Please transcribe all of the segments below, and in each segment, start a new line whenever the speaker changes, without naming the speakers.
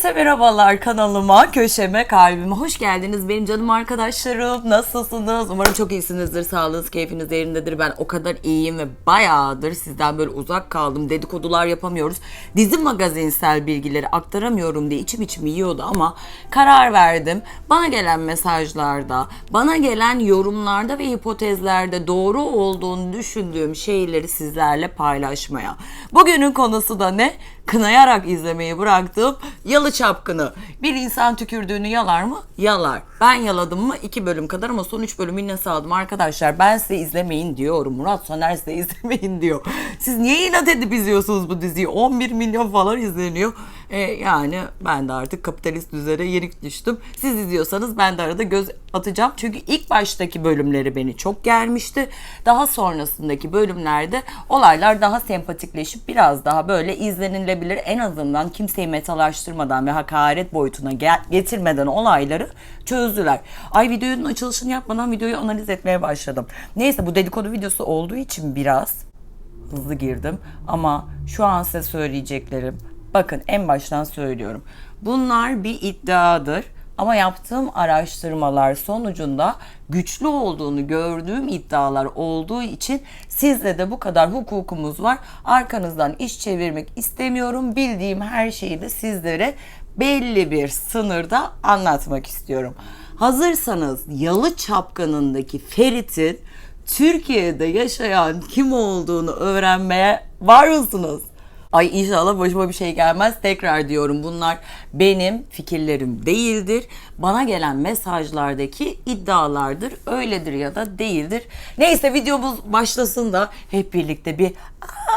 Herkese merhabalar kanalıma, köşeme, kalbime hoş geldiniz benim canım arkadaşlarım. Nasılsınız? Umarım çok iyisinizdir. Sağlığınız, keyfiniz yerindedir. Ben o kadar iyiyim ve bayağıdır sizden böyle uzak kaldım. Dedikodular yapamıyoruz. Dizi magazinsel bilgileri aktaramıyorum diye içim içim yiyordu ama karar verdim. Bana gelen mesajlarda, bana gelen yorumlarda ve hipotezlerde doğru olduğunu düşündüğüm şeyleri sizlerle paylaşmaya. Bugünün konusu da ne? Kınayarak izlemeyi bıraktığım Yalı Çapkını. Bir insan tükürdüğünü yalar mı? Yalar. Ben yaladım mı? iki bölüm kadar ama son üç bölümü yine sağladım arkadaşlar. Ben size izlemeyin diyorum. Murat Soner size izlemeyin diyor. Siz niye inat edip izliyorsunuz bu diziyi? 11 milyon falan izleniyor. E, yani ben de artık kapitalist düzene yenik düştüm. Siz izliyorsanız ben de arada göz atacağım. Çünkü ilk baştaki bölümleri beni çok germişti. Daha sonrasındaki bölümlerde olaylar daha sempatikleşip biraz daha böyle izlenilebilir. En azından kimseyi metalaştırmadan ve hakaret boyutuna getirmeden olayları çözdüler. Ay videonun açılışını yapmadan videoyu analiz etmeye başladım. Neyse bu dedikodu videosu olduğu için biraz hızlı girdim ama şu an size söyleyeceklerim bakın en baştan söylüyorum. Bunlar bir iddiadır ama yaptığım araştırmalar sonucunda güçlü olduğunu gördüğüm iddialar olduğu için sizde de bu kadar hukukumuz var. Arkanızdan iş çevirmek istemiyorum. Bildiğim her şeyi de sizlere belli bir sınırda anlatmak istiyorum. Hazırsanız Yalı Çapkanı'ndaki Ferit'in Türkiye'de yaşayan kim olduğunu öğrenmeye var mısınız? Ay inşallah başıma bir şey gelmez. Tekrar diyorum bunlar benim fikirlerim değildir. Bana gelen mesajlardaki iddialardır. Öyledir ya da değildir. Neyse videomuz başlasın da hep birlikte bir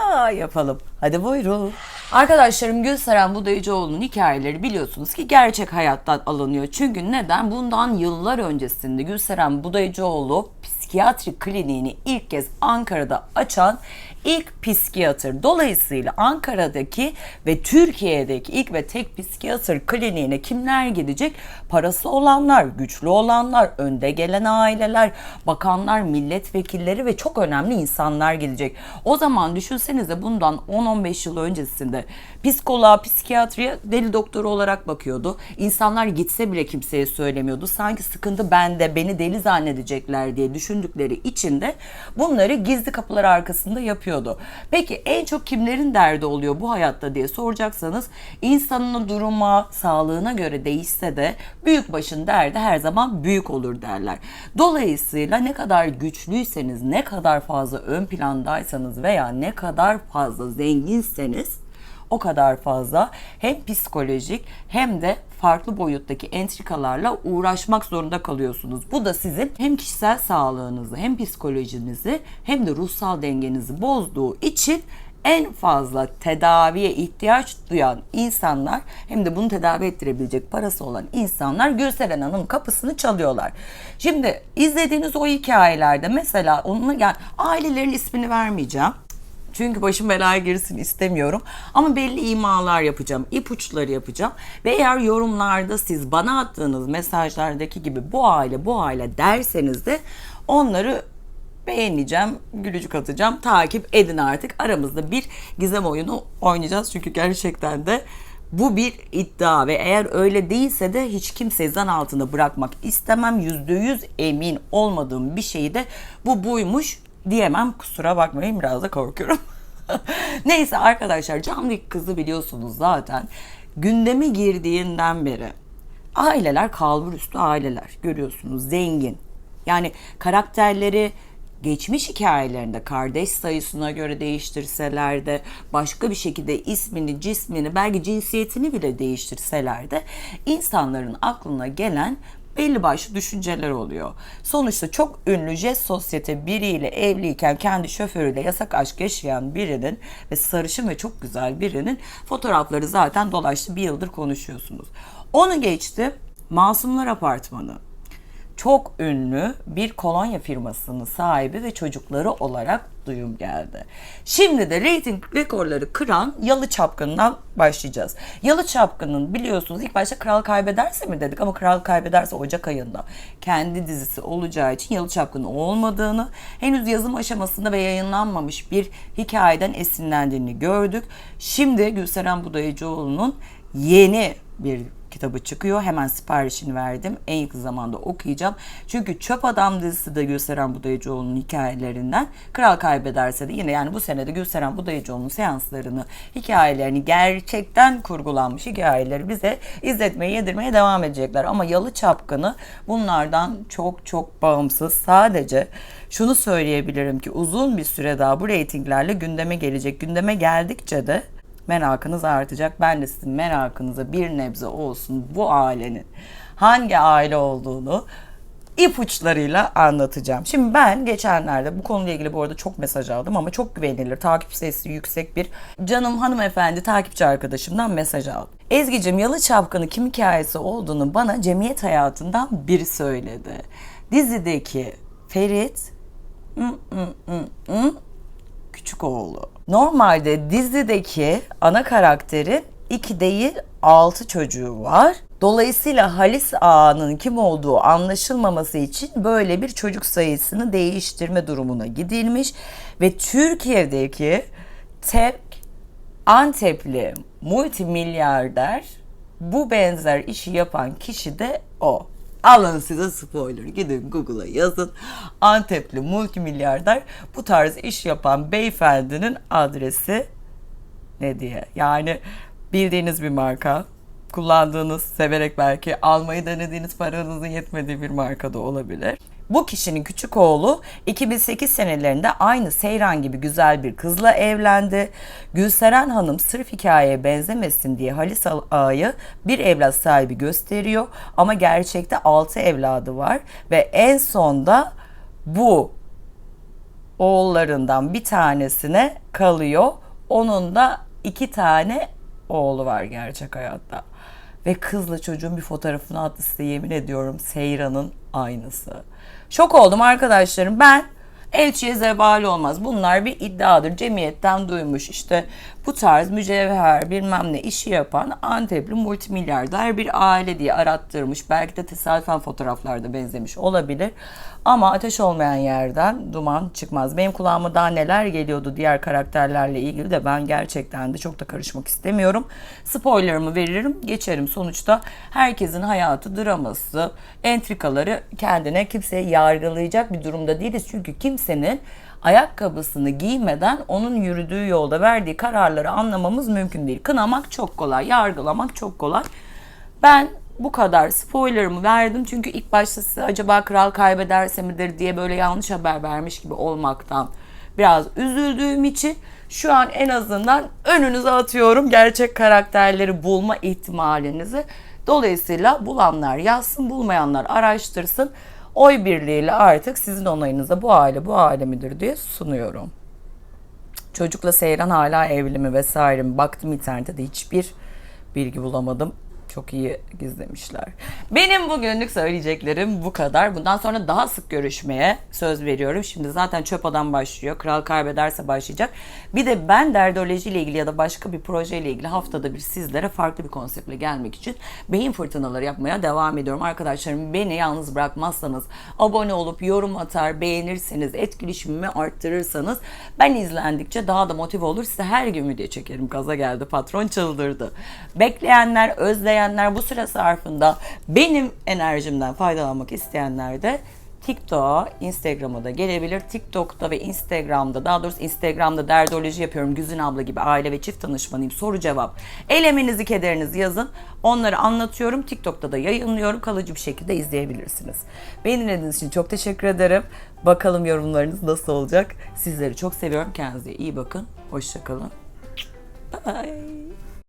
aa yapalım. Hadi buyurun. Arkadaşlarım Gülseren Budayıcıoğlu'nun hikayeleri biliyorsunuz ki gerçek hayattan alınıyor. Çünkü neden? Bundan yıllar öncesinde Gülseren Budayıcıoğlu psikiyatri kliniğini ilk kez Ankara'da açan ilk psikiyatr. Dolayısıyla Ankara'daki ve Türkiye'deki ilk ve tek psikiyatr kliniğine kimler gidecek? Parası olanlar, güçlü olanlar, önde gelen aileler, bakanlar, milletvekilleri ve çok önemli insanlar gidecek. O zaman düşünsenize bundan 10-15 yıl öncesinde psikoloğa, psikiyatriye deli doktoru olarak bakıyordu. İnsanlar gitse bile kimseye söylemiyordu. Sanki sıkıntı bende, beni deli zannedecekler diye düşündükleri için de bunları gizli kapılar arkasında yapıyordu. Peki en çok kimlerin derdi oluyor bu hayatta diye soracaksanız insanın duruma, sağlığına göre değişse de büyük başın derdi her zaman büyük olur derler. Dolayısıyla ne kadar güçlüyseniz, ne kadar fazla ön plandaysanız veya ne kadar fazla zenginseniz o kadar fazla hem psikolojik hem de farklı boyuttaki entrikalarla uğraşmak zorunda kalıyorsunuz. Bu da sizin hem kişisel sağlığınızı hem psikolojinizi hem de ruhsal dengenizi bozduğu için en fazla tedaviye ihtiyaç duyan insanlar hem de bunu tedavi ettirebilecek parası olan insanlar Gülseren Hanım kapısını çalıyorlar. Şimdi izlediğiniz o hikayelerde mesela onun yani ailelerin ismini vermeyeceğim. Çünkü başım belaya girsin istemiyorum. Ama belli imalar yapacağım, ipuçları yapacağım. Ve eğer yorumlarda siz bana attığınız mesajlardaki gibi bu aile bu aile derseniz de onları beğeneceğim, gülücük atacağım. Takip edin artık. Aramızda bir gizem oyunu oynayacağız. Çünkü gerçekten de bu bir iddia ve eğer öyle değilse de hiç kimseyi zan altında bırakmak istemem. Yüzde yüz emin olmadığım bir şeyi de bu buymuş diyemem. Kusura bakmayın biraz da korkuyorum. Neyse arkadaşlar Camlik kızı biliyorsunuz zaten gündeme girdiğinden beri aileler kalbur üstü aileler görüyorsunuz zengin. Yani karakterleri geçmiş hikayelerinde kardeş sayısına göre değiştirseler de başka bir şekilde ismini, cismini, belki cinsiyetini bile değiştirseler de insanların aklına gelen belli başlı düşünceler oluyor. Sonuçta çok ünlü jet sosyete biriyle evliyken kendi şoförüyle yasak aşk yaşayan birinin ve sarışın ve çok güzel birinin fotoğrafları zaten dolaştı bir yıldır konuşuyorsunuz. Onu geçti Masumlar Apartmanı çok ünlü bir kolonya firmasının sahibi ve çocukları olarak duyum geldi. Şimdi de reyting rekorları kıran Yalı Çapkın'dan başlayacağız. Yalı Çapkın'ın biliyorsunuz ilk başta Kral Kaybederse mi dedik ama Kral Kaybederse Ocak ayında kendi dizisi olacağı için Yalı Çapkın olmadığını, henüz yazım aşamasında ve yayınlanmamış bir hikayeden esinlendiğini gördük. Şimdi Gülseren Budayıcıoğlu'nun yeni bir kitabı çıkıyor. Hemen siparişini verdim. En yakın zamanda okuyacağım. Çünkü Çöp Adam dizisi de Gülseren Budayıcıoğlu'nun hikayelerinden. Kral Kaybederse de yine yani bu senede Gülseren Budayıcıoğlu'nun seanslarını, hikayelerini gerçekten kurgulanmış hikayeleri bize izletmeye, yedirmeye devam edecekler. Ama Yalı Çapkını bunlardan çok çok bağımsız. Sadece şunu söyleyebilirim ki uzun bir süre daha bu reytinglerle gündeme gelecek. Gündeme geldikçe de merakınız artacak. Ben de sizin merakınıza bir nebze olsun bu ailenin hangi aile olduğunu ipuçlarıyla anlatacağım. Şimdi ben geçenlerde bu konuyla ilgili bu arada çok mesaj aldım ama çok güvenilir, takip sayısı yüksek bir canım hanımefendi takipçi arkadaşımdan mesaj aldım. Ezgi'cim Yalı Çapkını kim hikayesi olduğunu bana cemiyet hayatından biri söyledi. Dizideki Ferit küçük oğlu. Normalde dizideki ana karakterin iki değil altı çocuğu var. Dolayısıyla Halis Ağa'nın kim olduğu anlaşılmaması için böyle bir çocuk sayısını değiştirme durumuna gidilmiş ve Türkiye'deki tek Antepli multimilyarder bu benzer işi yapan kişi de o. Alın size spoiler. Gidin Google'a yazın. Antepli multimilyarder bu tarz iş yapan beyefendinin adresi ne diye. Yani bildiğiniz bir marka. Kullandığınız, severek belki almayı denediğiniz paranızın yetmediği bir marka da olabilir. Bu kişinin küçük oğlu 2008 senelerinde aynı Seyran gibi güzel bir kızla evlendi. Gülseren Hanım sırf hikayeye benzemesin diye Halis Ağa'yı bir evlat sahibi gösteriyor. Ama gerçekte 6 evladı var ve en sonda bu oğullarından bir tanesine kalıyor. Onun da iki tane oğlu var gerçek hayatta. Ve kızla çocuğun bir fotoğrafını attı size yemin ediyorum Seyran'ın aynısı. Şok oldum arkadaşlarım. Ben elçiye zebali olmaz. Bunlar bir iddiadır. Cemiyetten duymuş. İşte bu tarz mücevher bilmem ne işi yapan Antepli multimilyarder bir aile diye arattırmış. Belki de tesadüfen fotoğraflarda benzemiş olabilir. Ama ateş olmayan yerden duman çıkmaz. Benim kulağıma daha neler geliyordu diğer karakterlerle ilgili de ben gerçekten de çok da karışmak istemiyorum. Spoilerımı veririm, geçerim. Sonuçta herkesin hayatı, draması, entrikaları kendine kimseye yargılayacak bir durumda değiliz. Çünkü kimsenin ayakkabısını giymeden onun yürüdüğü yolda verdiği kararları anlamamız mümkün değil. Kınamak çok kolay, yargılamak çok kolay. Ben bu kadar spoilerımı verdim çünkü ilk başta size acaba kral kaybederse midir diye böyle yanlış haber vermiş gibi olmaktan biraz üzüldüğüm için şu an en azından önünüze atıyorum gerçek karakterleri bulma ihtimalinizi. Dolayısıyla bulanlar yazsın, bulmayanlar araştırsın. Oy birliğiyle artık sizin onayınıza bu aile bu aile midir diye sunuyorum. Çocukla Seyran hala evli mi vesaire mi? Baktım internette de hiçbir bilgi bulamadım. Çok iyi gizlemişler. Benim bugünlük söyleyeceklerim bu kadar. Bundan sonra daha sık görüşmeye söz veriyorum. Şimdi zaten çöp adam başlıyor. Kral kaybederse başlayacak. Bir de ben derdoloji ile ilgili ya da başka bir proje ile ilgili haftada bir sizlere farklı bir konseptle gelmek için beyin fırtınaları yapmaya devam ediyorum. Arkadaşlarım beni yalnız bırakmazsanız, abone olup yorum atar, beğenirseniz, etkileşimimi arttırırsanız ben izlendikçe daha da motive olur. Size her gün video çekerim. Gaza geldi. Patron çıldırdı. Bekleyenler, özleyenler bu süre zarfında benim enerjimden faydalanmak isteyenler de TikTok'a, Instagram'a da gelebilir. TikTok'ta ve Instagram'da, daha doğrusu Instagram'da derdoloji yapıyorum. Güzin abla gibi aile ve çift danışmanıyım. Soru cevap. Elemenizi, kederinizi yazın. Onları anlatıyorum. TikTok'ta da yayınlıyorum. Kalıcı bir şekilde izleyebilirsiniz. Beni dinlediğiniz için çok teşekkür ederim. Bakalım yorumlarınız nasıl olacak. Sizleri çok seviyorum. Kendinize iyi bakın. Hoşçakalın. Bye.